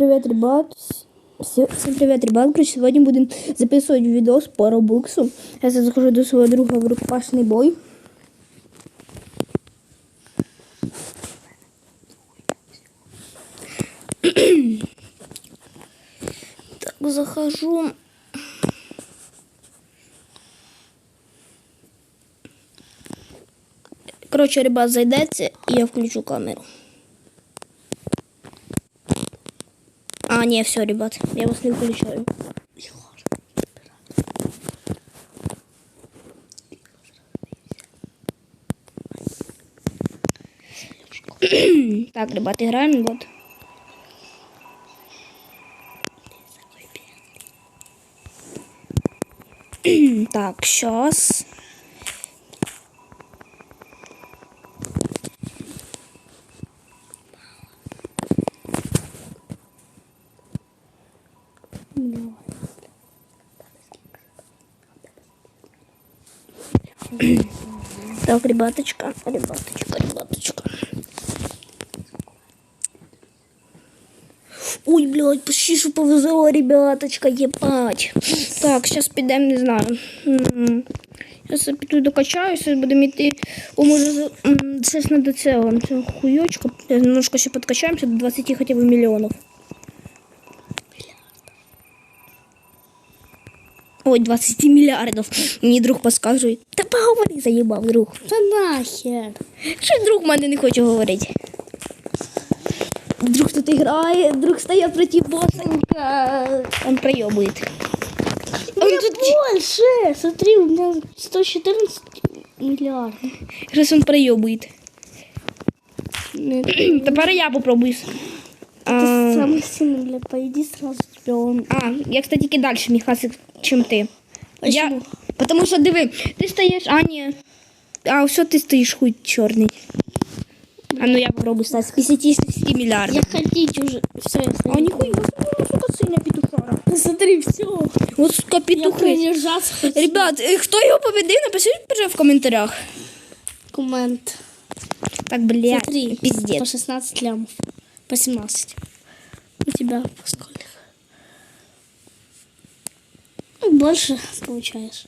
привет, ребят. Всем, привет, ребят. Короче, сегодня будем записывать видос по Робуксу. Сейчас я захожу до своего друга в рукопашный бой. Так, захожу. Короче, ребят, зайдете, и я включу камеру. А, не, все, ребят, я вас не включаю. Так, ребят, играем, вот. Так, сейчас. Так, ребяточка, ребяточка, ребяточка. Ой, блядь, почти что повезло, ребяточка, ебать. Так, сейчас підемо, не знаю. Зараз я піду докачаюся, будемо йти. О, може, за- м, це до цього, цього хуйочка. Немножко ще подкачаємося до 20 хоча б мільйонів. Ой, 20 миллиардов. Мені друг подсказує. Та поговори, заїбав друг. Та нахер. Що друг мене не хоче говорити? Друг тут грає, друг стає проти босенька. Он проебывает. У меня больше. Смотри, у меня 114 миллиардов. Сейчас он проебывает. Тепер я попробую. А, Это самый сильный, бля, пойди сразу тебя он. а, я, кстати, дальше міхасик, чим ти. Я, Почему? потому що диви, ти стоїш, а ні. А все ти стоїш хуй чорний. А ну я попробую стати з 56 мільярдів. Я ходить уже. Все, я А стою. ніхуя, ну, сука, синя петухара. Смотри, все. Вот сука Я петухи. продержаться хочу. Ребят, е, хто його победив, напишіть вже в коментарях. Коммент. Так, блядь, Смотри, по пиздец. 16 лямов. По 17. У тебя по сколько? Ну, Больше получаешь.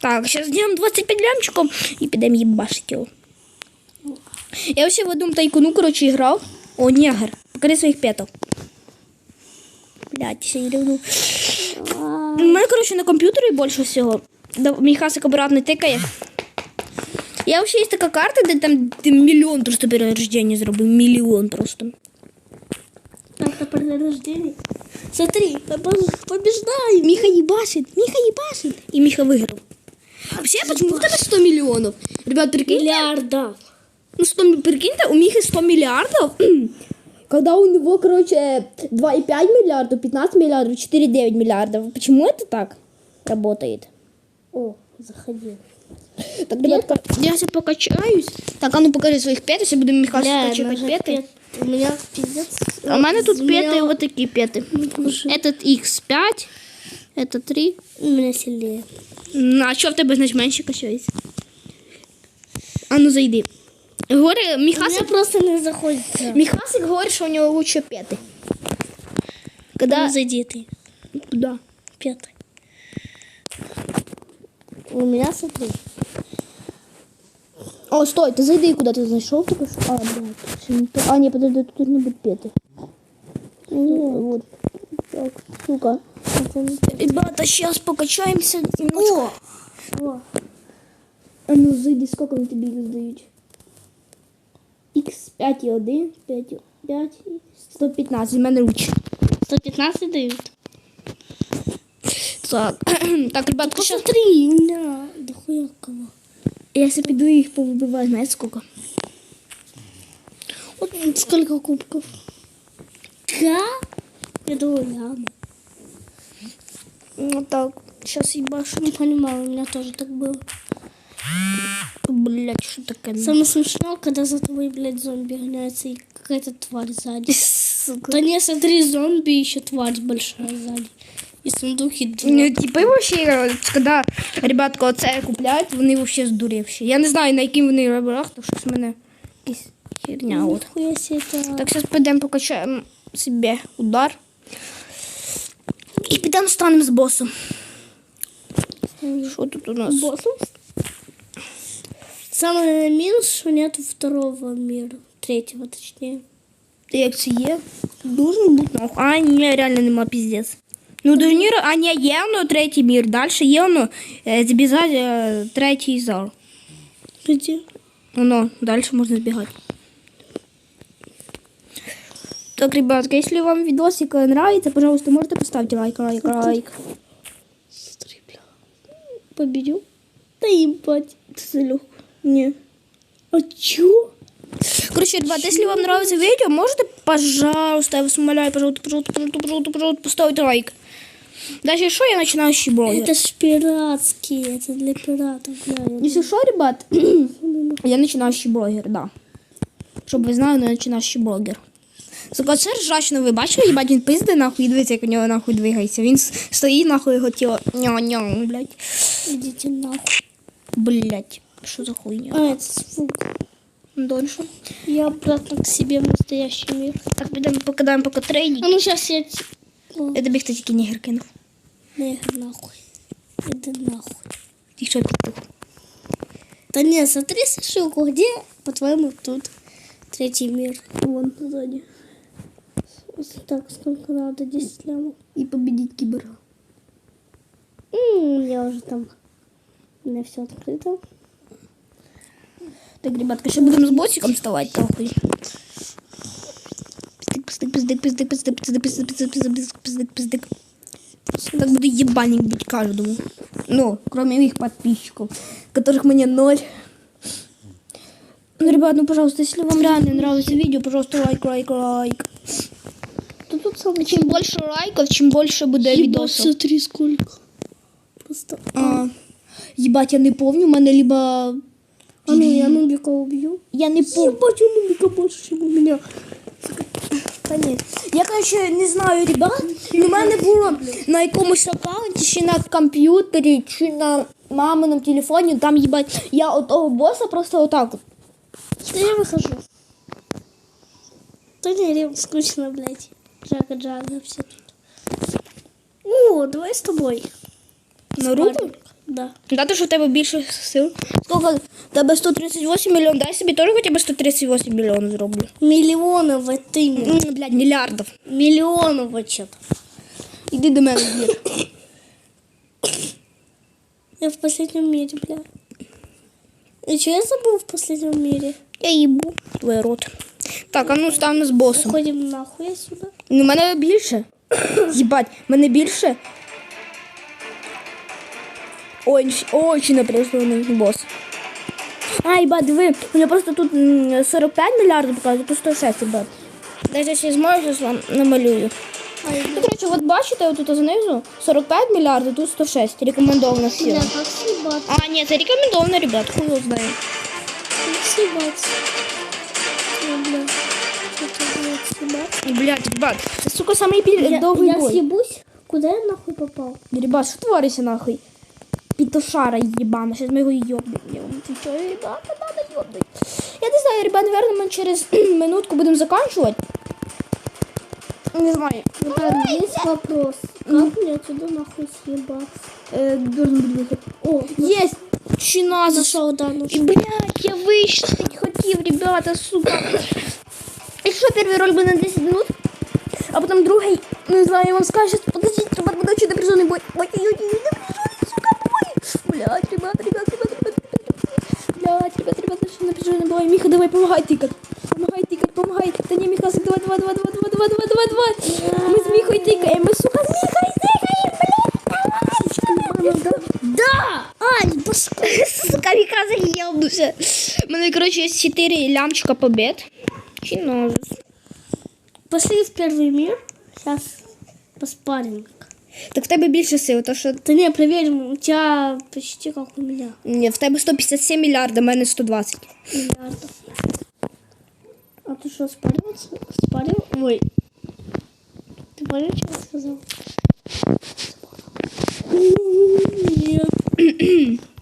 Так, сейчас сделаем 25 лямчиков и підемо їбашить його. Я вообще в одному тайкуну, короче, играл. О, негр. Покажи своих петов. Блядь, я не ревну. У мене, короче, на комп'ютері більше всього. Да, Міхасик обратно тикає. Я вообще есть така карта, де там ти мільйон просто перерождення зробив. Мільйон просто. Как-то при рождении. Смотри, я пос- побеждаю. Міха їбашить, Міха їбашить. І Міха виграв. Вообще, почему в тебе 100 миллионов? Ребят, прикиньте, Миллиардов. ну 100, прикиньте, у Михи 100 миллиардов, когда у него, короче, 2,5 миллиардов, 15 миллиардов, 4,9 миллиардов. Почему это так работает? О, заходи. Так, ребятка, я сейчас покачаюсь. Так, а ну покажи своих пет, если будем Миха Бля, скачивать нажать петы. пет. У меня пиздец. А у меня тут У меня- петы, вот такие петы. Этот X5, это 3. У меня сильнее. Ну, а що в тебе значить менше качається? А ну зайди. Говори, У меня Міхасик, просто не заходит. Міхасик говорить, що у нього лучше п'яти. Когда... Ну, зайди ты. Куда? Пятый. У меня смотри. О, стой, ты зайди, куда ты зашел только что? А, блядь, всё не то. А, не, подожди, тут должны быть петы. Вот. Так, сука. Это не пятый. Ребята, сейчас покачаемся немножко. О, А ну зайди, сколько вони тобі їх здають? Х 5 і 1, 5 і 5, 115, в мене лучше. 115 дают. Так, так, ребятка, сейчас Посмотри, у меня дохуя кого. я себе піду їх повибиваю, знаєте сколько? Вот сколько кубков. Да? Я думаю, ляма. Ну так, сейчас ебашу. Не понимаю, у меня тоже так было. Блять, что такое? Самое смешное, когда за тобой, блядь, зомби гоняется и какая-то тварь сзади. Сука. Да не, смотри, зомби и еще тварь большая сзади. И сундуки два. Ну, типи вообще, когда ребятка оце купляють, вони вообще здурівші. Я не знаю, на яким вони ребрах, то щось в мене якась херня. От. Нихуя себе это. Так, зараз підемо покачаємо собі удар. І підемо станемо з босом. Що тут у нас? Боссом? Самый минус, что нету второго мира. Третьего, точнее. Як це є? Должен бути нахуй. А, ні, реально нема піздець. Ну, турнір, а ні, є воно третій мір. Далі є воно е, збігати е, третій зал. Где? Воно, далі можна збігати. Так, ребятки, если вам видосик нравится, пожалуйста, можете поставить лайк, лайк, лайк. Смотри, бля. Победил? Да ебать. Це легко. Ні. А чё? Короче, ребят, если вам нравится видео, можете, пожалуйста, я вас умоляю, пожалуйста, пожалуйста, пожалуйста, пожалуйста, пожалуйста, поставить лайк. Даже что я начинающий блогер. Это ж пиратские, это для пиратов. Бля, Если что, ребят, я начинающий блогер, да. Щоб ви знали, я начинающий блогер. Сука, це ржачно, ви бачили, їбать, він пизде нахуй, і дивіться, як у нього нахуй двигається. Він с- стоїть нахуй його тіло. Ня-ня, блядь. Идите нахуй. Блядь. Що за хуйня? А, это звук. Дольше. Я обратно к себе в настоящий мир. Так, підемо покидаємо поки трейдінг. А ну сейчас я... те- О, Я тобі хто тільки нігер кинув. нахуй, нахуй. Иди нахуй. Ти що підтух? Да не, смотри ссылку, где, по-твоему, тут третий мир. Вон ззаді. Так, сколько надо? 10 лямов. І победить кіберга. М, У меня уже там... У меня все открыто. Так, ребятка, ще будемо з босиком вставати, нахуй. Пиздик, пиздик, пиздик, пиздик, пиздик, пиздик, пиздик, пиздик, пиздик, пиздик, пиздик. Так буду ебальник быть каждому. Ну, кроме их подписчиков, которых мне ноль. Ну, ребят, ну, пожалуйста, если вам реально нравится видео, пожалуйста, лайк, лайк, лайк. Да тут сам... Чем больше лайков, чем больше буде Ебать, відосів. смотри, сколько. Просто... А, ебать, я не помню, у мене либо... А ну, я Нубика убью. Я не помню. Ебать, у Нубика больше, чем у меня. Та ні. Я, короче, не знаю, ребят. Ну, у мене було на якомусь аккаунті, чи на комп'ютері, чи на маминому телефоні, там, їбать, я от того боса просто отак. от. Да я выхожу. Да не, рем, скучно, блядь. Джага-джага, все тут. О, давай с тобой. На руку? Спарринг. Да. Дати, що в тебе більше сил. Скільки? В тебе 138 мільйонів. Дай собі теж хоча б 138 мільйонів зроблю. Миллионов это именно. М, Блядь, мільярдів. Миллионов вообще-то. Іди до мене, Бір. Я в последнем мире, бля. И что я забыл в последнем мире? Я їбу твій рот. Так, а ну стане з босом. Уходим нахуй отсюда. Ну, мене більше. Їбать, мене більше. Очень, очень напряженный босс. Ай, бат, вы, у меня просто тут 45 миллиардов показывает, тут 106, ебать. Дайте ще зможу, зараз вам намалюю. Ну, коротше, вот бачите, отут знизу 45 миллиардов, тут 106. Рекомендовано все. А, нет, це рекомендовано, ребят, хуй його знає. Блять, ребят, сука, самый бил... Я, я съебусь? Куда я нахуй попал? Да, ребят, что творишься нахуй? Пітошара єбана, сейчас ми його йобнемо. Ти що, ребята, надо йобнуть. Я не знаю, ребят, наверное, ми через минутку будемо заканчувати. Не знаю. Ребят, есть вопрос. Как мне отсюда нахуй съебаться? Е, должен бути вихід. О, Есть! Чина за нашел, да, И, нашел. блядь, я вышить хотів, ребята, сука. Якщо перший роль буде на 10 минут, а потом другий, не знаю, я вам скажу, сейчас, подождите, ребят, буде очень напряженный бой. Ой, ребят, ребят, ребят, ребят, ребят, блядь, ребят, ребят, очень напряженный бой. Миха, давай, помогай тикать. Помогай тикать, помогай. Да не, Миха, давай, давай, давай, давай, давай, давай, давай, давай, давай. Мы с Михой тикаем, мы, сука, с Михой тикаем, блядь, давай. Да! Ань, башка. Сука, камікадзе єбнувся. У мене, коротше, є 4 лямчика побед. Чи ножиц. Пошли в первый мир. Сейчас поспарим. Так в тебе більше сил, то що Да не, проверим, у тебя почти как у меня. Ні, в тебе 157 мільярдів, у мене 120. Миллиардов. А ты что, спариваться? Спарил? Ой. Ты понял, что я сказал? Нет.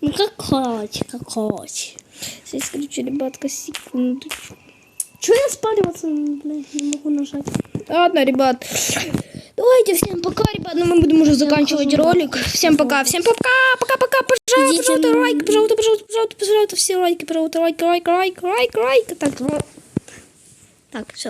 Ну как хочешь, как хочешь. Сейчас, короче, ребятка, секундочку. Чего я спариваться, блядь, не могу нажать? Ладно, ребят. Давайте всем пока, ребят. Ну, мы будем уже заканчивать ролик. Всем пока, всем пока, пока-пока. Пожалуйста, пожалуйста, лайк, пожалуйста, пожалуйста, пожалуйста, пожалуйста, все лайки, пожалуйста, лайк, лайк, лайк, лайк, лайк. Так, так, все.